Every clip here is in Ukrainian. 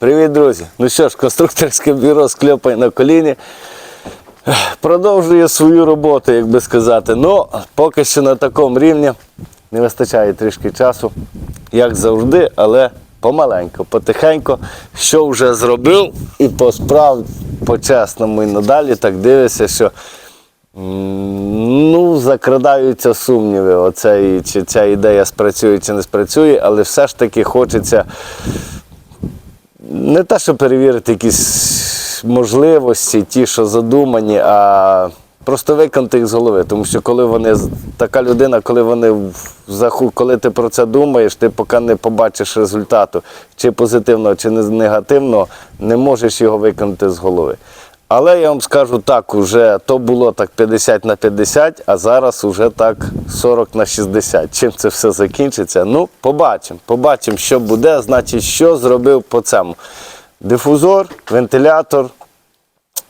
Привіт, друзі! Ну що ж, конструкторське бюро скльопай на коліні. Продовжує свою роботу, як би сказати. Ну, поки що на такому рівні не вистачає трішки часу, як завжди, але помаленько, потихеньку, що вже зробив, і по справ, по-чесному, і надалі так дивишся, що ну, закрадаються сумніви. Оце, чи ця ідея спрацює, чи не спрацює, але все ж таки хочеться не те, що перевірити якісь можливості, ті, що задумані, а просто виконати їх з голови. Тому що коли вони така людина, коли вони коли ти про це думаєш, ти поки не побачиш результату, чи позитивного, чи негативного, не можеш його виконати з голови. Але я вам скажу так, уже то було так 50 на 50, а зараз уже так 40 на 60. Чим це все закінчиться? Ну, побачимо. Побачимо, що буде, значить, що зробив по цьому. Дифузор, вентилятор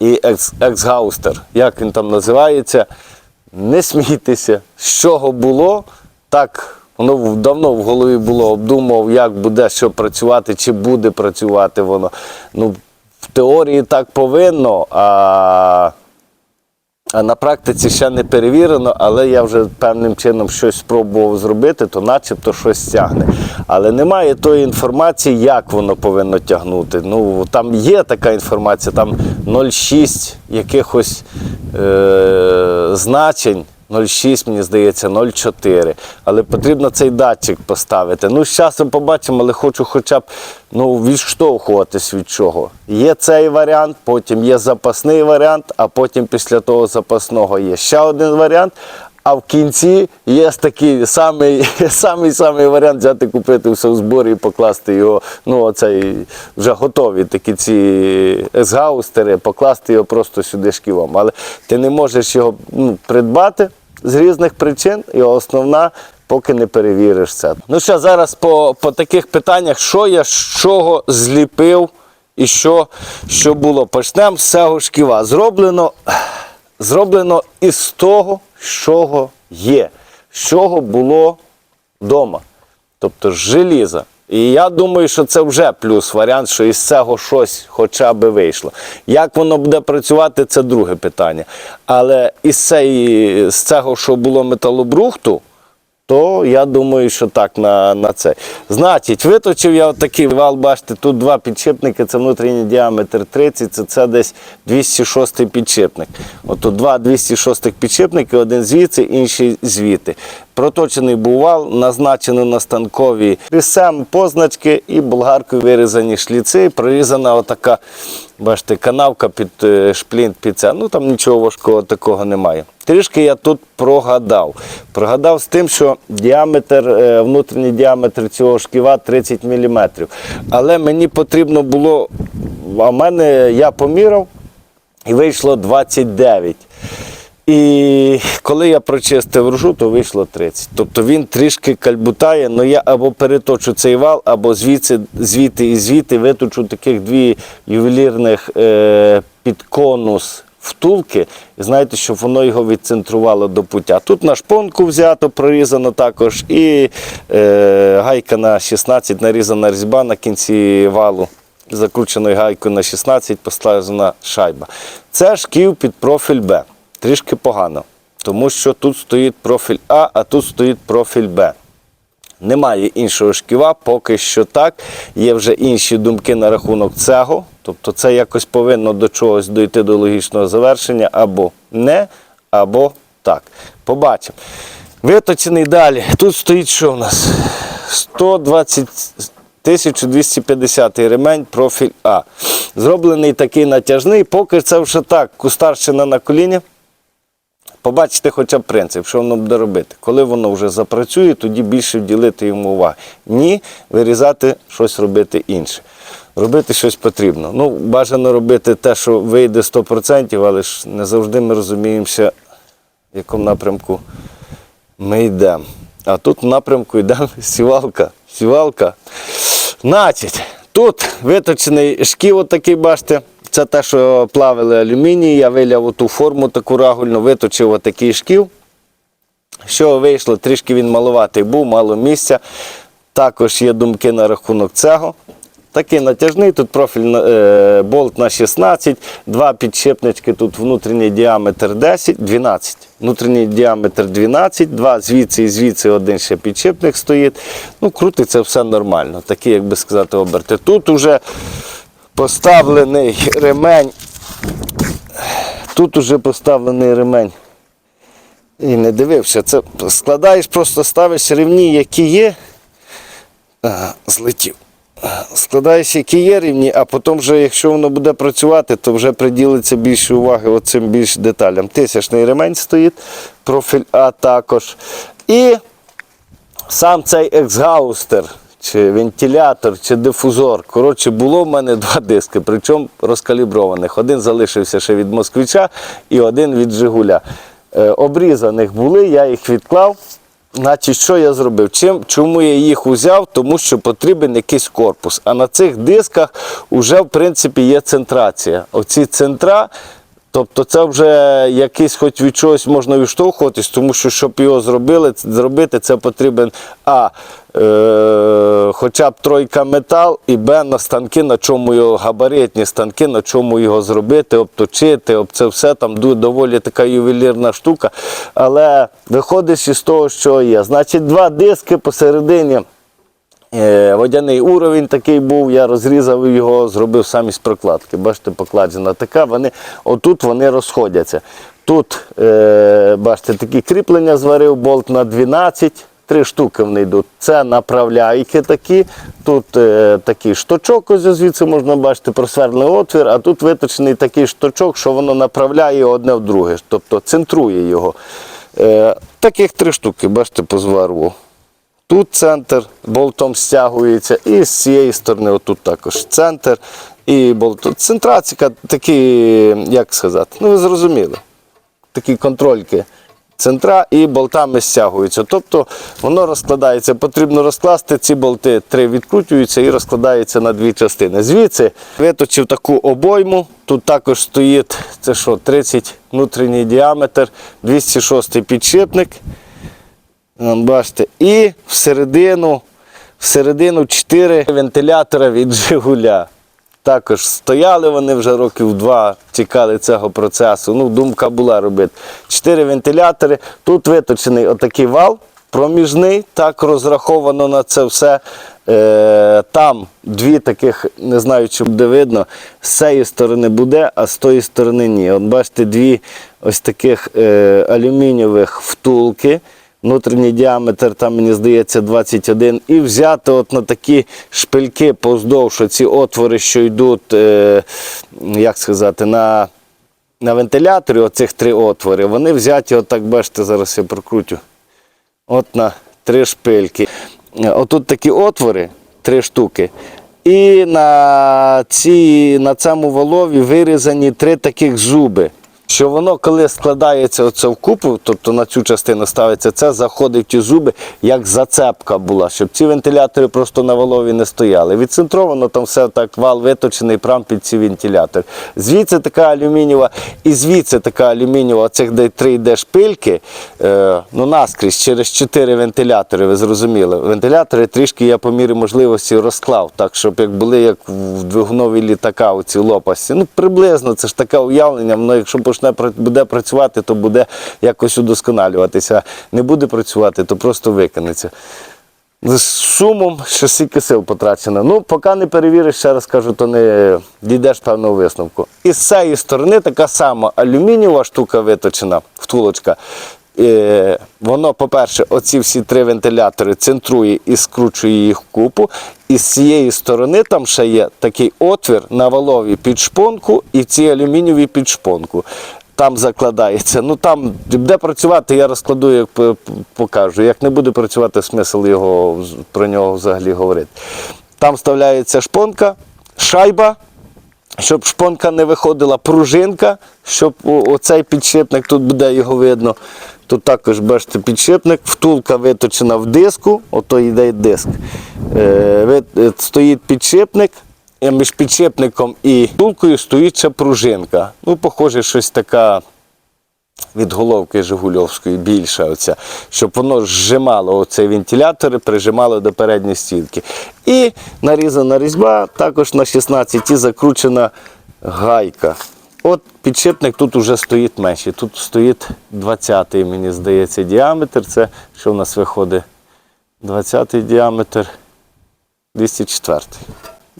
і екс- ексгаустер. Як він там називається? Не смійтеся, з чого було, так воно давно в голові було, обдумав, як буде що працювати, чи буде працювати воно. Ну, теорії так повинно, а, а на практиці ще не перевірено, але я вже певним чином щось спробував зробити, то начебто щось тягне. Але немає тої інформації, як воно повинно тягнути. Ну, там є така інформація, там 0,6 якихось е- значень. 0,6, мені здається, 0,4. Але потрібно цей датчик поставити. Ну, з часом побачимо, але хочу хоча б ну, відштовхуватись від чого. Є цей варіант, потім є запасний варіант, а потім після того запасного є ще один варіант. А в кінці є такий самий, самий, самий варіант взяти, купити все в зборі і покласти його. Ну, оцей вже готові такі ці есгаустери, покласти його просто сюди шківом. Але ти не можеш його ну, придбати з різних причин, і основна, поки не перевіриш це. Ну що, зараз по, по таких питаннях, що я з чого зліпив і що, що було. Почнемо з цього шківа. Зроблено, зроблено із того, що є, що було вдома. Тобто з желіза. І я думаю, що це вже плюс варіант, що із цього щось хоча б вийшло. Як воно буде працювати, це друге питання. Але із, цієї, з цього, що було металобрухту, то я думаю, що так на, на це. Значить, виточив я отакий вал, бачите, тут два підшипники, це внутрішній діаметр 30, це, це десь 206 підшипник. От два 206 підшипники, один звідси, інший звідти. Проточений був вал, назначено на станковій різцем позначки і болгаркою вирізані шліци, прорізана отака, бачите, канавка під е, шплінт під це. Ну там нічого важкого такого немає. Трішки я тут прогадав. Прогадав з тим, що діаметр, е, внутрішній діаметр цього шківа 30 мм. Але мені потрібно було, а в мене я поміряв і вийшло 29. І коли я прочистив ржу, то вийшло 30. Тобто він трішки кальбутає, але я або переточу цей вал, або звідси, звідти і звідти виточу таких дві ювелірних е, під конус втулки, і знаєте, щоб воно його відцентрувало до пуття. Тут на шпонку взято, прорізано також, і е, гайка на 16, нарізана різьба на кінці валу закрученою гайкою на 16 поставлена шайба. Це шків під профіль Б. Трішки погано, тому що тут стоїть профіль А, а тут стоїть профіль Б. Немає іншого шківа, поки що так. Є вже інші думки на рахунок цього. Тобто це якось повинно до чогось дойти до логічного завершення або не, або так. Побачимо. Виточений далі. Тут стоїть що у нас? 120 1250 ремень профіль А. Зроблений такий натяжний, поки це вже так, кустарщина на коліні. Побачите хоча б принцип, що воно буде робити. Коли воно вже запрацює, тоді більше вділити йому уваги. Ні, вирізати щось робити інше. Робити щось потрібно. Ну, бажано робити те, що вийде 100%, але ж не завжди ми розуміємося, в якому напрямку ми йдемо. А тут в напрямку йдемо сівалка. Сівалка. Значить, тут виточений шків, отакий, бачите. Це те, що плавили алюміній, я виляв оту форму таку рагульну, виточив отакий шків. Що вийшло, трішки він малуватий був, мало місця. Також є думки на рахунок цього. Такий натяжний, тут профіль е, болт на 16, два підшипнички, тут внутрішній діаметр 10, 12. Внутрішній діаметр 12, два звідси і звідси один ще підшипник стоїть. Ну, крутиться все нормально. Такі, як би сказати, оберти. Тут уже поставлений ремень. Тут уже поставлений ремень. І не дивився. Це складаєш, просто ставиш рівні, які є. Ага, злетів. Складаєш, які є рівні, а потім, вже, якщо воно буде працювати, то вже приділиться більше уваги оцим більш деталям. Тисячний ремень стоїть, профіль А також. І сам цей ексгаустер, чи вентилятор, чи дифузор. Коротше, було в мене два диски, причому розкаліброваних. Один залишився ще від москвича і один від Жигуля. Е, обрізаних були, я їх відклав. Значить, що я зробив? Чим, чому я їх узяв? Тому що потрібен якийсь корпус. А на цих дисках вже в принципі є центрація. Оці центра, тобто це вже якийсь хоч від чогось можна відштовхуватись, тому що щоб його зробили, зробити, це потрібен А. Е, хоча б тройка метал, і Б на станки, на чому його габаритні станки, на чому його зробити, обточити, об це все там доволі така ювелірна штука. Але виходиш із того, що є. Значить, два диски посередині. Е, Водяний уровень такий був, я розрізав його, зробив самі з прокладки. Бачите, покладена така, вони, отут вони розходяться. Тут, е, бачите, такі кріплення зварив, болт на 12, три штуки вони йдуть. Це направляйки такі, тут е, такий шточок, ось звідси можна бачити, просверлений отвір, а тут виточений такий шточок, що воно направляє одне в друге, тобто центрує його. Е, таких три штуки, бачите, по зварву. Тут центр болтом стягується, і з цієї сторони, отут також центр і болт. Центрація такі, як сказати, ну ви зрозуміли, такі контрольки. Центра і болтами стягуються. Тобто воно розкладається. Потрібно розкласти ці болти, три відкручуються і розкладаються на дві частини. Звідси виточив таку обойму. Тут також стоїть це що, 30 внутрішній діаметр, 206 підшипник. Бачите, і всередину, всередину 4 вентилятора від Жигуля. Також стояли вони вже років два, чекали цього процесу. Ну, думка була робити. Чотири вентилятори. Тут виточений отакий вал проміжний, так розраховано на це все. Е, там дві таких, не знаю, чи буде видно, з цієї сторони буде, а з тої сторони ні. От бачите, дві ось таких е, алюмінієвих втулки. Внутрішній діаметр, там, мені здається, 21. І взяти от на такі шпильки поздовж ці отвори, що йдуть, е, як сказати, на, на вентиляторі, оцих три отвори, вони взяті, отак бачите, зараз я прокрутю. От на три шпильки. Отут такі отвори, три штуки. І на, ці, на цьому валові вирізані три таких зуби. Що воно, коли складається оце в купу, тобто на цю частину ставиться, це заходить в ті зуби, як зацепка була, щоб ці вентилятори просто на валові не стояли. Відцентровано там все так, вал виточений прямо під ці вентилятори. Звідси така алюмінієва, і звідси така алюмінієва, оцих де три йде шпильки, е, ну наскрізь через чотири вентилятори, ви зрозуміли. Вентилятори трішки я по мірі можливості розклав, так, щоб як були як в двигунові літака у ці лопасті. Ну, приблизно це ж таке уявлення, воно якщо почне буде працювати, то буде якось удосконалюватися. Не буде працювати, то просто викинеться. З сумом, що стільки сил потрачено. Ну, поки не перевіриш, ще раз кажу, то не дійдеш певного висновку. І з цієї сторони така сама алюмінієва штука виточена, втулочка. Е, воно, по-перше, оці всі три вентилятори центрує і скручує їх в купу. І з цієї сторони там ще є такий отвір на валові під шпонку і в цій алюмінієвій під шпонку. Там закладається. Ну там де працювати, я розкладу, як покажу. Як не буде працювати, смисл його про нього взагалі говорити. Там вставляється шпонка, шайба, щоб шпонка не виходила, пружинка, щоб оцей підшипник, тут буде його видно. Тут також бачите підшипник, втулка виточена в диску, ото йде диск. Е, е, стоїть підшипник, і між підшипником і втулкою стоїть ще пружинка. Ну, похоже, щось така від головки Жигульовської більша оця, щоб воно зжимало оцей вентилятор і прижимало до передньої стінки. І нарізана різьба, також на 16 і закручена гайка. От підшипник тут вже стоїть менший. Тут стоїть 20-й, мені здається, діаметр. Це що в нас виходить? 20-й діаметр, 204.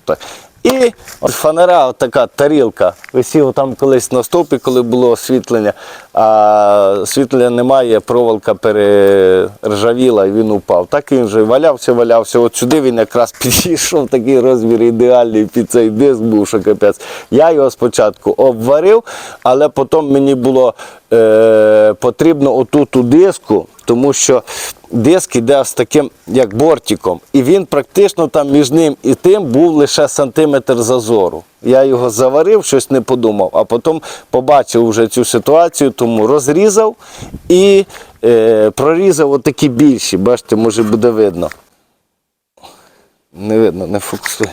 Так. І от фанера, от така тарілка, висів там колись на стовпі, коли було освітлення, а освітлення немає, проволока перержавіла і він упав. Так він вже валявся, валявся. От сюди він якраз підійшов, такий розмір ідеальний під цей диск був, що капець. Я його спочатку обварив, але потім мені було е, потрібно отут у диску, тому що диск іде з таким як бортиком, і він практично там між ним і тим був лише сантиметр зазору. Я його заварив, щось не подумав, а потім побачив вже цю ситуацію, тому розрізав і е, прорізав отакі більші. Бачите, може буде видно. Не видно, не фокусує.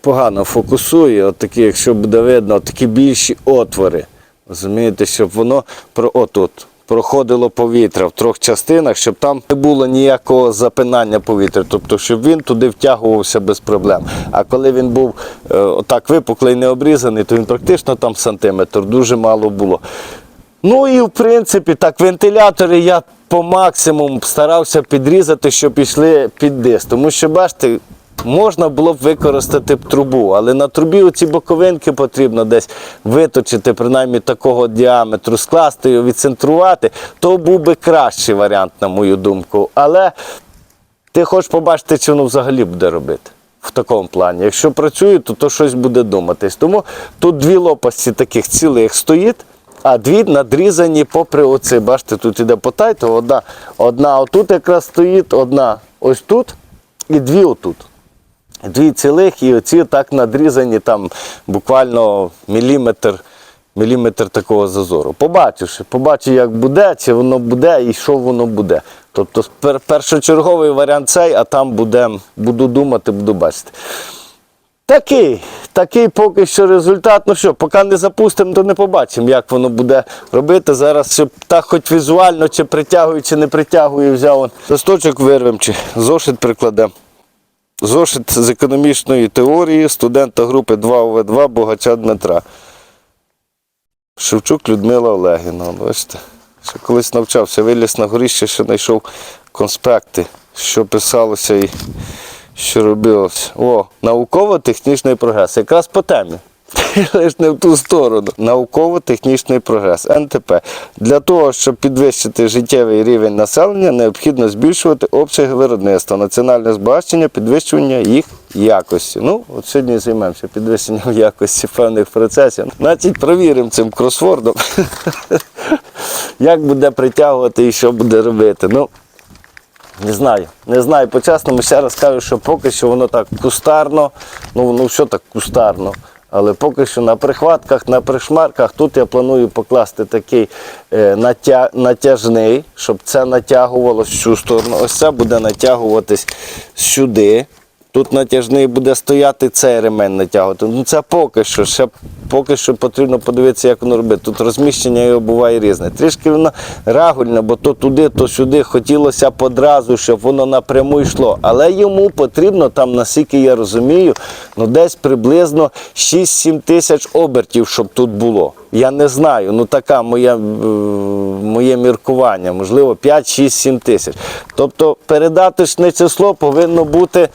Погано фокусує, от такі, якщо буде видно, от такі більші отвори. Розумієте, щоб воно про отут проходило повітря в трьох частинах, щоб там не було ніякого запинання повітря, тобто, щоб він туди втягувався без проблем. А коли він був е, отак випуклий, не обрізаний, то він практично там сантиметр, дуже мало було. Ну і в принципі, так, вентилятори я по максимуму старався підрізати, щоб пішли під диск. Тому що, бачите, можна було б використати б трубу, але на трубі оці боковинки потрібно десь виточити, принаймні такого діаметру, скласти його, відцентрувати, то був би кращий варіант, на мою думку. Але ти хочеш побачити, чи воно взагалі буде робити. В такому плані. Якщо працює, то, то щось буде думатись. Тому тут дві лопасті таких цілих стоїть, а дві надрізані попри оці. Бачите, тут іде потай, то одна, одна отут якраз стоїть, одна ось тут і дві отут. Дві цілих і оці так надрізані там буквально міліметр, міліметр такого зазору. Побачивши, побачу, як буде, чи воно буде і що воно буде. Тобто пер- першочерговий варіант цей, а там буде, буду думати, буду бачити. Такий, такий поки що результат. Ну що, поки не запустимо, то не побачимо, як воно буде робити. Зараз, щоб так хоч візуально, чи притягує, чи не притягує, взяв. Листочок вирвем, чи зошит прикладемо. Зошит з економічної теорії студента групи 2 ОВ2 Богача Дмитра. Шевчук Людмила Олегіна. Бачите, ще колись навчався, виліз на горіще, ще знайшов конспекти, що писалося і що робилося. О, науково-технічний прогрес. Якраз по темі. Лиш не в ту сторону. Науково-технічний прогрес. НТП. Для того, щоб підвищити життєвий рівень населення, необхідно збільшувати обсяги виробництва, національне збагачення, підвищування їх якості. Ну, от сьогодні займемося підвищенням якості певних процесів. Значить, провіримо цим кросвордом, як буде притягувати і що буде робити. Ну, не знаю, не знаю. По-чесному ще раз кажу, що поки що воно так кустарно, ну воно все так кустарно. Але поки що на прихватках, на пришмарках тут я планую покласти такий е, натя... натяжний, щоб це натягувалось в цю сторону. Ось це буде натягуватись сюди. Тут натяжний буде стояти цей ремень натягувати. Ну це поки що. Ще поки що потрібно подивитися, як воно робити. Тут розміщення його буває різне. Трішки воно рагульне, бо то туди, то сюди. Хотілося б одразу, щоб воно напряму йшло. Але йому потрібно там, наскільки я розумію, ну десь приблизно 6-7 тисяч обертів, щоб тут було. Я не знаю, ну така моя, е, моє міркування, можливо, 5-6-7 тисяч. Тобто передаточне число повинно бути.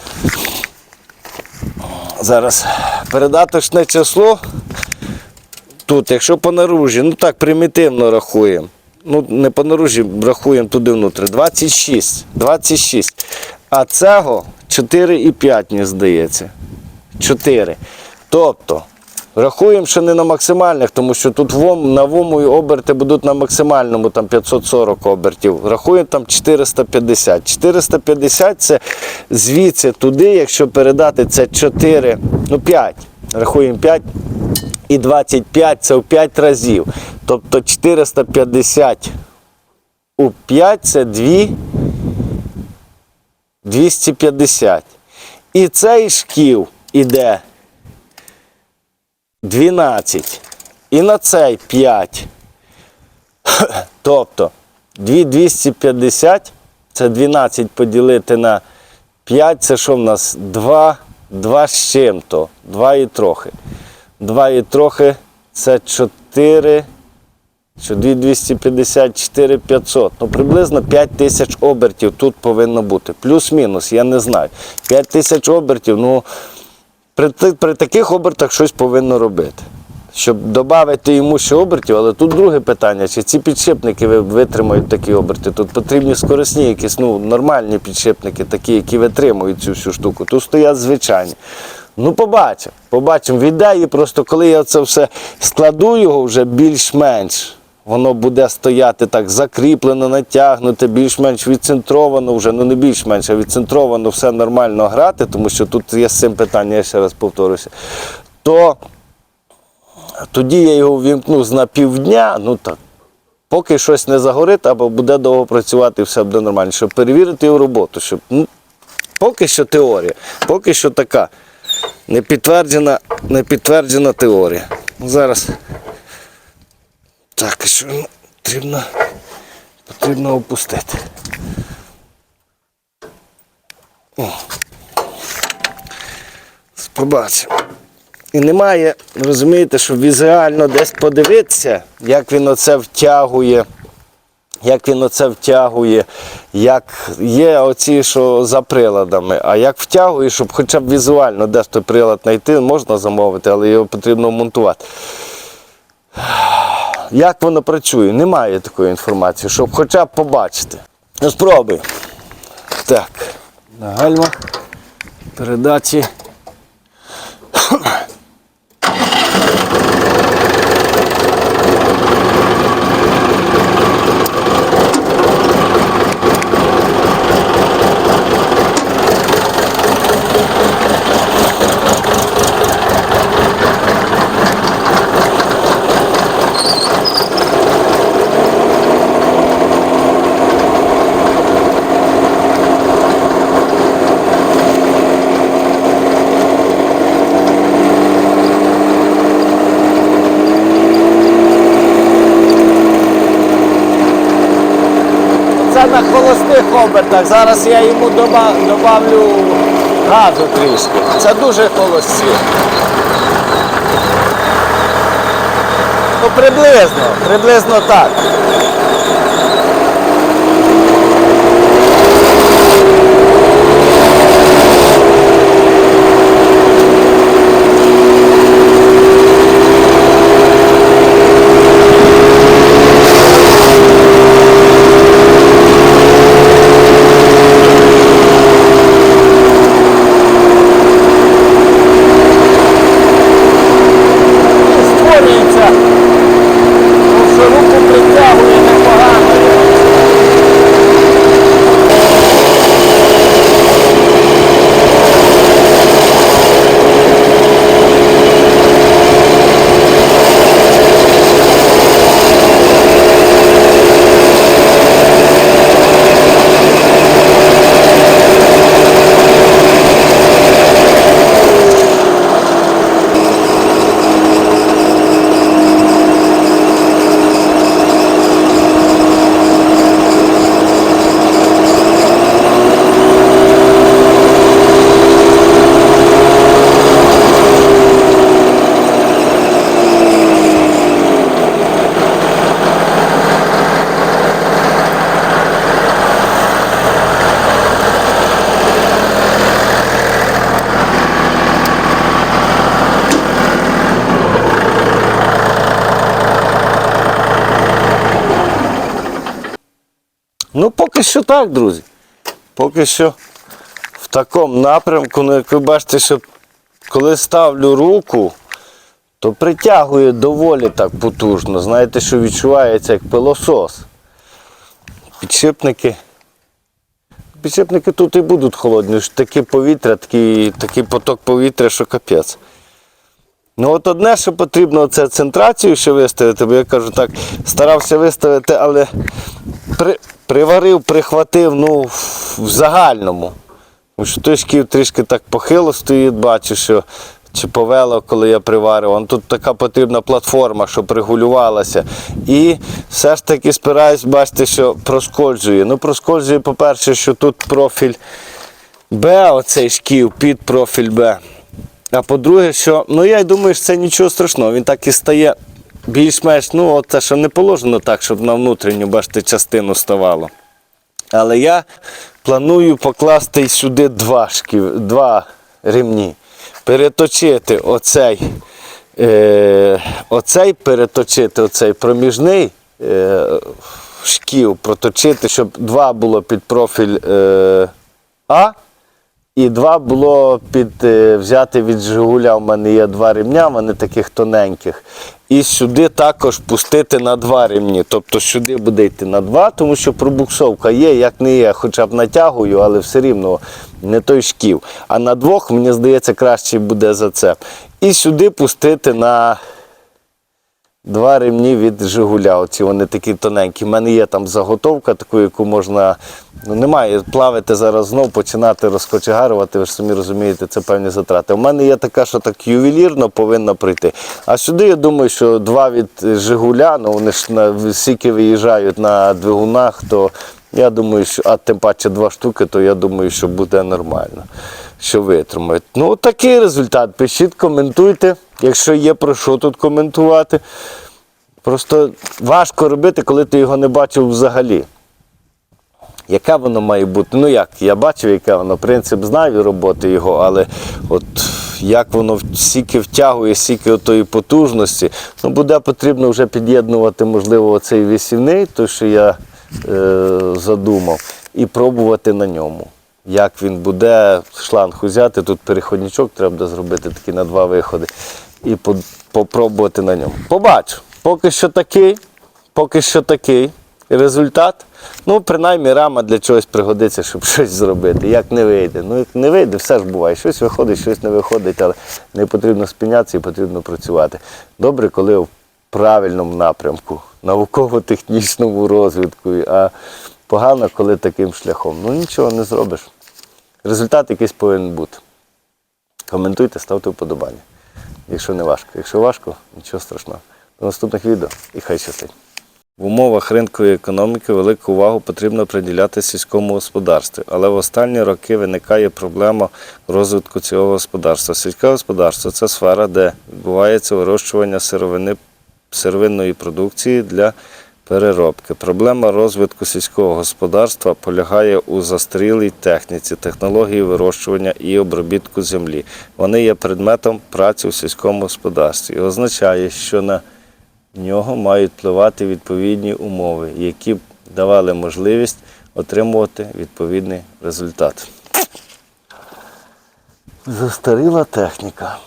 Зараз передаточне число тут, якщо по наружі, ну так примітивно рахуємо. Ну, не по наружі, рахуємо туди внутрі. 26. 26. А цього 4,5, мені здається. 4. Тобто, рахуємо, що не на максимальних, тому що тут вом, на вому оберти будуть на максимальному там 540 обертів. Рахуємо там 450. 450 це звідси туди, якщо передати це 4, ну 5. Рахуємо 5 і 25 це в 5 разів. Тобто 450 у 5 це 2 250. І цей шків іде 12. і на цей 5. Тобто 2250 це 12 поділити на 5, це що в нас? 2, 2 з чим-то, 2 і трохи. 2 і трохи це 4, що 2250, 4500. Ну, приблизно 5 тисяч обертів тут повинно бути. Плюс-мінус, я не знаю. 5 тисяч обертів, ну при, при таких обертах щось повинно робити. Щоб додати йому ще обертів, але тут друге питання, чи ці підшипники ви- витримають такі оберти. Тут потрібні скорисні якісь ну, нормальні підшипники, такі, які витримують цю всю штуку. Тут стоять звичайні. Ну, побачимо. Побачимо. В просто коли я це все складу його вже більш-менш. Воно буде стояти так закріплено, натягнуте, більш-менш відцентровано вже, ну не більш-менш, а відцентровано все нормально грати, тому що тут є з цим питання, я ще раз повторюся. То тоді я його вімкну з на півдня, ну так. Поки щось не загорить, або буде довго працювати, і все буде нормально, щоб перевірити його роботу. Щоб, ну, поки що теорія, поки що така непідтверджена, непідтверджена теорія. Ну, Зараз. Так, що ну, потрібно, потрібно опустити. О. Побачимо. І немає, розумієте, що візуально десь подивитися, як він оце втягує, як він оце втягує, як є оці, що за приладами, а як втягує, щоб хоча б візуально десь той прилад знайти, можна замовити, але його потрібно монтувати. Як воно працює? Немає такої інформації, щоб хоча б побачити. Ну, спробуй. Так, на гальма, передачі. На холостих обертах. Зараз я йому додавлю газу трішки. Це дуже холості. Ну, приблизно, приблизно так. створюється, тому що руку притягує непогано. Ну, поки що так, друзі. Поки що в такому напрямку, ну, як ви бачите, що коли ставлю руку, то притягує доволі так потужно. Знаєте, що відчувається як пилосос. Підшипники. Підшипники тут і будуть холодні, ж таке повітря, такий, такий поток повітря, що капець. Ну от одне, що потрібно, це центрацію ще виставити, бо я кажу так, старався виставити, але при, приварив, прихватив ну, в, загальному. Той трішки так похило стоїть, бачу, що чи повело, коли я приварював. Тут така потрібна платформа, щоб регулювалася. І все ж таки спираюсь, бачите, що проскользує. Ну, проскользує, по-перше, що тут профіль Б, оцей шків під профіль Б. А по-друге, що ну я й думаю, що це нічого страшного. Він так і стає більш-менш, ну, це що не положено так, щоб на внутрішню, бачите, частину ставало. Але я планую покласти сюди два шків, два ремні. Переточити оцей, е, оцей переточити, оцей проміжний е, шків, проточити, щоб два було під профіль е, А. І два було під е, взяти від Жигуля. У мене є два ремня, вони таких тоненьких. І сюди також пустити на два ремні. Тобто сюди буде йти на два, тому що пробуксовка є, як не є, хоча б натягую, але все рівно не той шків. А на двох, мені здається, краще буде зацеп. І сюди пустити на Два ремні від Жигуля. Оці вони такі тоненькі. У мене є там заготовка, таку, яку можна. Ну немає плавити зараз знов, починати розкочегарувати, ви ж самі розумієте, це певні затрати. У мене є така, що так ювелірно повинна прийти. А сюди я думаю, що два від Жигуля, ну вони ж на сіки виїжджають на двигунах, то я думаю, що, а тим паче два штуки, то я думаю, що буде нормально, що витримають. Ну, такий результат. Пишіть, коментуйте, якщо є про що тут коментувати. Просто важко робити, коли ти його не бачив взагалі. Яке воно має бути? Ну як, я бачив, яке воно, принцип знаю роботи його, але от як воно стільки втягує, стільки отої потужності, ну буде потрібно вже під'єднувати, можливо, цей вісівний, той, що я е, задумав, і пробувати на ньому. Як він буде, шланг взяти, тут переходничок треба зробити такий на два виходи, і попробувати на ньому. Побачу. Поки що такий, поки що такий результат. Ну, принаймні, рама для чогось пригодиться, щоб щось зробити. Як не вийде. Ну, як не вийде, все ж буває. Щось виходить, щось не виходить, але не потрібно спинятися і потрібно працювати. Добре, коли в правильному напрямку, науково-технічному розвитку, а погано, коли таким шляхом. Ну нічого не зробиш. Результат якийсь повинен бути. Коментуйте, ставте вподобання. Якщо не важко. Якщо важко, нічого страшного. До наступних відео і хай щастить. В умовах ринкової економіки велику увагу потрібно приділяти сільському господарству, але в останні роки виникає проблема розвитку цього господарства. Сільське господарство це сфера, де відбувається вирощування сировини, сировинної продукції для переробки. Проблема розвитку сільського господарства полягає у застрілій техніці, технології вирощування і обробітку землі. Вони є предметом праці в сільському господарстві. І означає, що на нього мають впливати відповідні умови, які б давали можливість отримувати відповідний результат. Застаріла техніка.